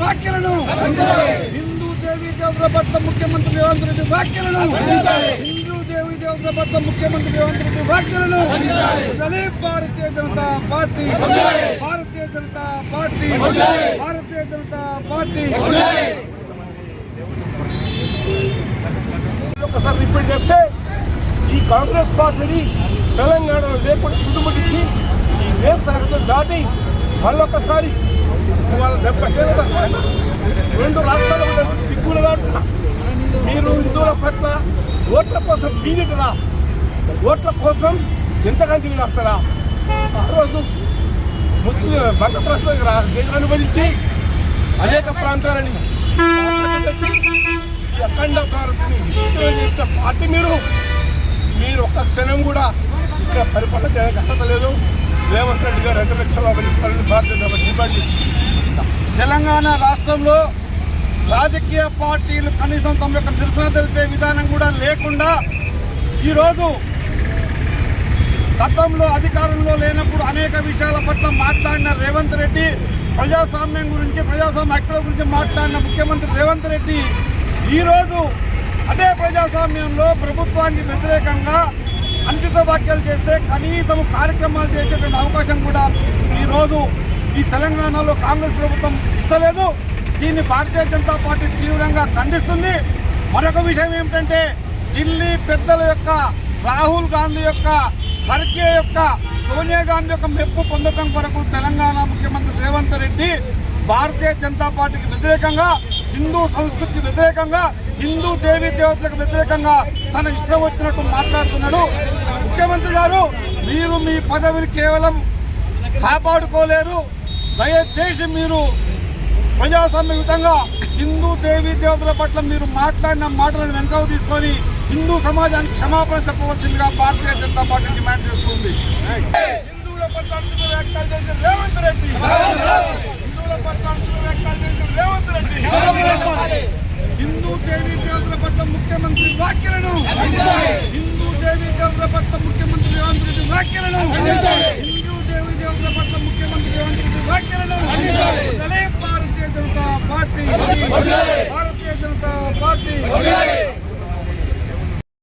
వ్యాఖ్యలను హిందూ దేవీ దేవతల పట్ల ముఖ్యమంత్రి రేవంత్ రెడ్డి వ్యాఖ్యలను హిందూ దేవీ దేవతల పట్ల ముఖ్యమంత్రి రేవంత్ రెడ్డి వ్యాఖ్యలను Bharatiya Janata party. Bharatiya Janata party. Bharatiya Janata party. ఒకసారి రిపీట్ చేస్తే ఈ కాంగ్రెస్ పార్టీని తెలంగాణలో లేకుండా చుట్టుముట్టించి ఈ దేశ దాటి మళ్ళొకసారి ఇవాళ డెబ్బై ఏళ్ళ రెండు రాష్ట్రాలు మధ్య సిగ్గులు మీరు హిందువుల పట్ల ఓట్ల కోసం బీదిటరా ఓట్ల కోసం ఎంతగా తిరిగి వస్తారా ఆ రోజు ముస్లిం మత ప్రశ్న అనుమతించి అనేక ప్రాంతాలని అఖండ భారత్ని చేసిన పార్టీ మీరు. మీరు ఒక్క క్షణం కూడా ఇక్కడ పరిపాలన చేయడానికి అర్హత లేదు రేవంత్ రెడ్డి గారు రెండు లక్షల యాభై భారతీయ జనతా డిమాండ్ చేస్తుంది తెలంగాణ రాష్ట్రంలో రాజకీయ పార్టీలు కనీసం తమ యొక్క నిరసన తెలిపే విధానం కూడా లేకుండా ఈరోజు గతంలో అధికారంలో లేనప్పుడు అనేక విషయాల పట్ల మాట్లాడిన రేవంత్ రెడ్డి ప్రజాస్వామ్యం గురించి ప్రజాస్వామ్య హక్కుల గురించి మాట్లాడిన ముఖ్యమంత్రి రేవంత్ రెడ్డి ఈరోజు అదే ప్రజాస్వామ్యంలో ప్రభుత్వానికి వ్యతిరేకంగా అనుచిత వ్యాఖ్యలు చేస్తే కనీసం కార్యక్రమాలు చేసేటువంటి అవకాశం కూడా ఈరోజు ఈ తెలంగాణలో కాంగ్రెస్ ప్రభుత్వం ఇస్తలేదు. దీన్ని భారతీయ జనతా పార్టీ తీవ్రంగా ఖండిస్తుంది. మరొక విషయం ఏమిటంటే ఢిల్లీ పెద్దల యొక్క రాహుల్ గాంధీ యొక్క ఖర్గే యొక్క సోనియా గాంధీ యొక్క మెప్పు పొందడం కొరకు తెలంగాణ ముఖ్యమంత్రి రేవంత్ రెడ్డి భారతీయ జనతా పార్టీకి వ్యతిరేకంగా హిందూ సంస్కృతికి వ్యతిరేకంగా హిందూ దేవీ దేవతలకు వ్యతిరేకంగా తన ఇష్టం వచ్చినట్టు మాట్లాడుతున్నాడు. ముఖ్యమంత్రి గారు మీరు మీ పదవిని కేవలం కాపాడుకోలేరు. దయచేసి మీరు ప్రజాస్వామ్యయుతంగా హిందూ దేవీ దేవతల పట్ల మీరు మాట్లాడిన మాటలను వెనుకకు తీసుకొని హిందూ సమాజానికి క్షమాపణ చెప్పవచ్చిందిగా భారతీయ జనతా పార్టీ డిమాండ్ చేస్తుంది. హిందువుల పట్ల వ్యాఖ్యలు చేసిన రేవంత్ రెడ్డి. హిందువుల పట్ల వ్యాఖ్యలు చేసిన రేవంత్ రెడ్డి. హిందూ దేవీ దేవతల పట్ల ముఖ్యమంత్రి వ్యాఖ్యలను హిందూ దేవీ దేవతల పట్ల ముఖ్యమంత్రి రేవంత్ రెడ్డి వ్యాఖ్యలను హిందూ దేవీ దేవతల పట్ల ముఖ్యమంత్రి రేవంత్ రెడ్డి వ్యాఖ్యలను వదలే భారతీయ జనతా పార్టీ. భారతీయ జనతా పార్టీ.